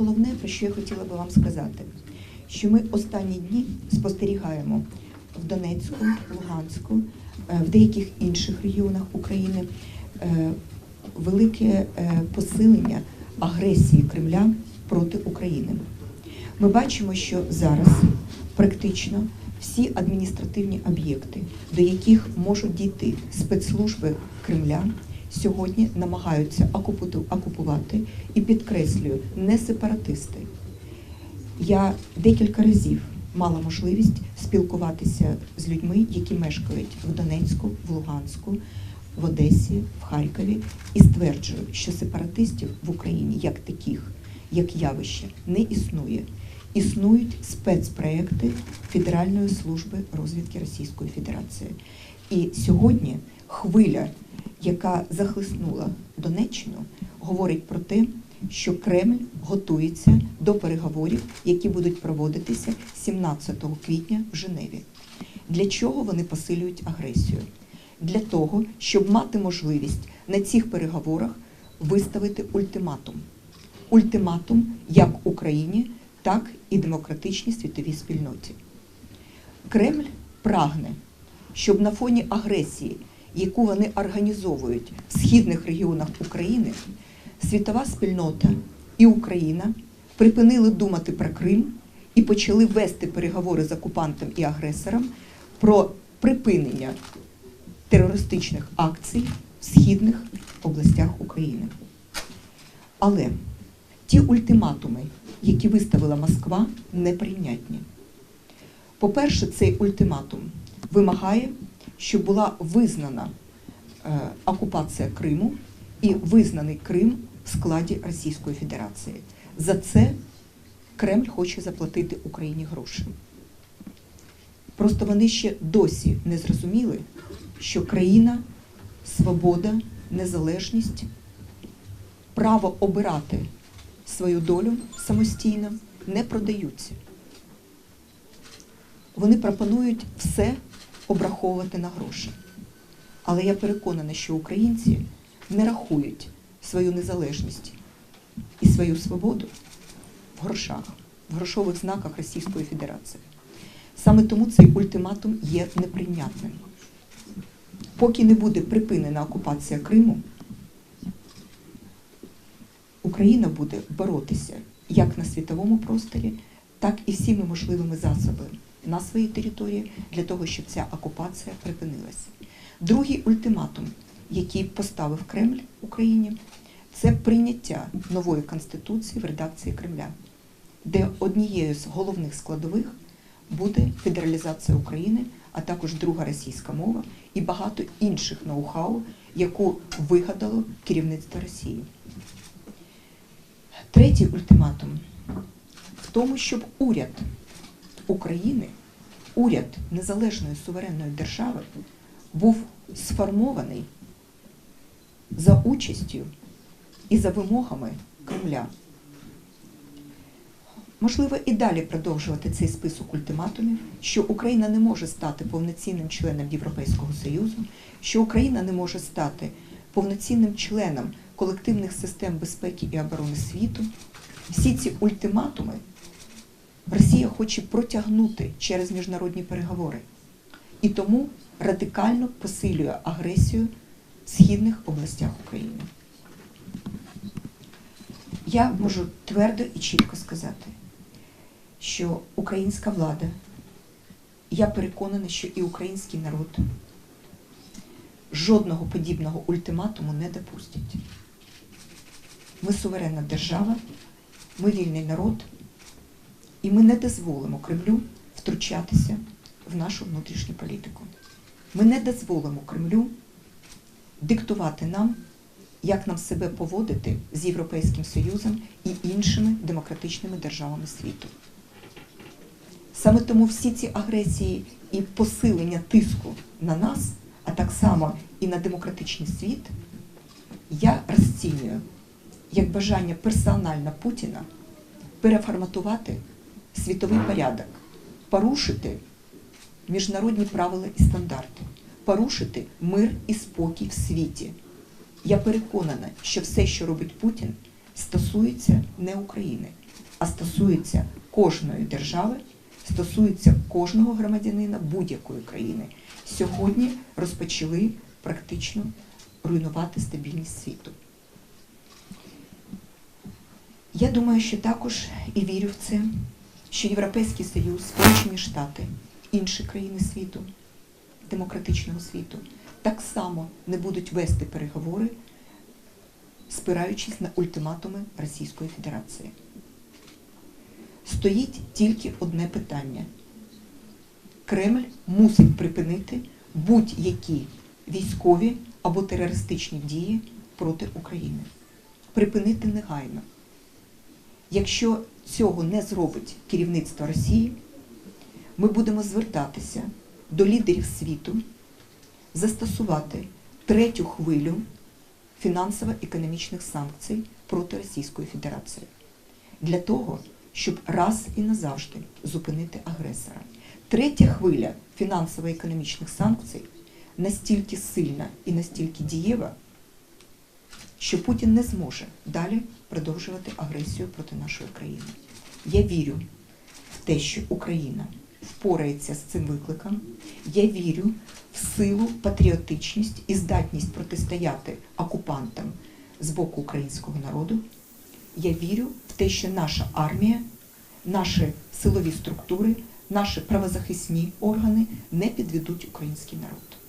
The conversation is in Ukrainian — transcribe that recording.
головне, про що я хотіла би вам сказати, що ми останні дні спостерігаємо в Донецьку, Луганську, е, в деяких інших регіонах України е, велике е, посилення агресії Кремля проти України. Ми бачимо, що зараз практично всі адміністративні об'єкти, до яких можуть дійти спецслужби Кремля, сьогодні намагаються окупу- окупувати і підкреслюю, не сепаратисти. Я декілька разів мала можливість спілкуватися з людьми, які мешкають в Донецьку, в Луганську, в Одесі, в Харкові, і стверджую, що сепаратистів в Україні як таких, як явище, не існує. Існують спецпроекти Федеральної служби розвідки Російської Федерації. І сьогодні хвиля, яка захлиснула Донеччину, говорить про те, що Кремль готується до переговорів, які будуть проводитися 17 квітня в Женеві. Для чого вони посилюють агресію? Для того, щоб мати можливість на цих переговорах виставити ультиматум. Ультиматум як Україні, так і демократичній світовій спільноті. Кремль прагне, щоб на фоні агресії, яку вони організовують в східних регіонах України, світова спільнота і Україна припинили думати про Крим і почали вести переговори з окупантом і агресором про припинення терористичних акцій в східних областях України. Але ті ультиматуми, які виставила Москва, неприйнятні. По-перше, цей ультиматум вимагає, щоб була визнана е, окупація Криму і визнаний Крим в складі Російської Федерації. За це Кремль хоче заплатити Україні гроші. Просто вони ще досі не зрозуміли, що країна, свобода, незалежність, право обирати свою долю самостійно не продаються. Вони пропонують все обраховувати на гроші. Але я переконана, що українці не рахують свою незалежність і свою свободу в грошах, в грошових знаках Російської Федерації. Саме тому цей ультиматум є неприйнятним. Поки не буде припинена окупація Криму, Україна буде боротися як на світовому просторі, так і всіми можливими засобами на своїй території для того, щоб ця окупація припинилася. Другий ультиматум, який поставив Кремль Україні, це прийняття нової конституції в редакції Кремля, де однією з головних складових буде федералізація України, а також друга російська мова і багато інших ноу-хау, яку вигадало керівництво Росії. Третій ультиматум в тому, щоб уряд України, уряд незалежної суверенної держави був сформований за участю і за вимогами Кремля. Можливо, і далі продовжувати цей список ультиматумів, що Україна не може стати повноцінним членом Європейського Союзу, що Україна не може стати повноцінним членом колективних систем безпеки і оборони світу. Всі ці ультиматуми Росія хоче протягнути через міжнародні переговори і тому радикально посилює агресію в східних областях України. Я можу твердо і чітко сказати, що українська влада, я переконана, що і український народ жодного подібного ультиматуму не допустять. Ми суверенна держава, ми вільний народ, і ми не дозволимо Кремлю втручатися в нашу внутрішню політику. Ми не дозволимо Кремлю диктувати нам, як нам себе поводити з Європейським Союзом і іншими демократичними державами світу. Саме тому всі ці агресії і посилення тиску на нас, а так само і на демократичний світ, я розцінюю як бажання персонально Путіна переформатувати світовий порядок, порушити міжнародні правила і стандарти, порушити мир і спокій в світі. Я переконана, що все, що робить Путін, стосується не України, а стосується кожної держави, стосується кожного громадянина будь-якої країни. Сьогодні розпочали практично руйнувати стабільність світу. Я думаю, що також і вірю в це, що Європейський Союз, Сполучені Штати, інші країни світу, демократичного світу, так само не будуть вести переговори, спираючись на ультиматуми Російської Федерації. Стоїть тільки одне питання. Кремль мусить припинити будь-які військові або терористичні дії проти України. Припинити негайно. Якщо цього не зробить керівництво Росії, ми будемо звертатися до лідерів світу застосувати третю хвилю фінансово-економічних санкцій проти Російської Федерації для того, щоб раз і назавжди зупинити агресора. Третя хвиля фінансово-економічних санкцій настільки сильна і настільки дієва, що Путін не зможе далі продовжувати агресію проти нашої країни. Я вірю в те, що Україна впорається з цим викликом. Я вірю в силу, патріотичність і здатність протистояти окупантам з боку українського народу. Я вірю в те, що наша армія, наші силові структури, наші правозахисні органи не підведуть український народ.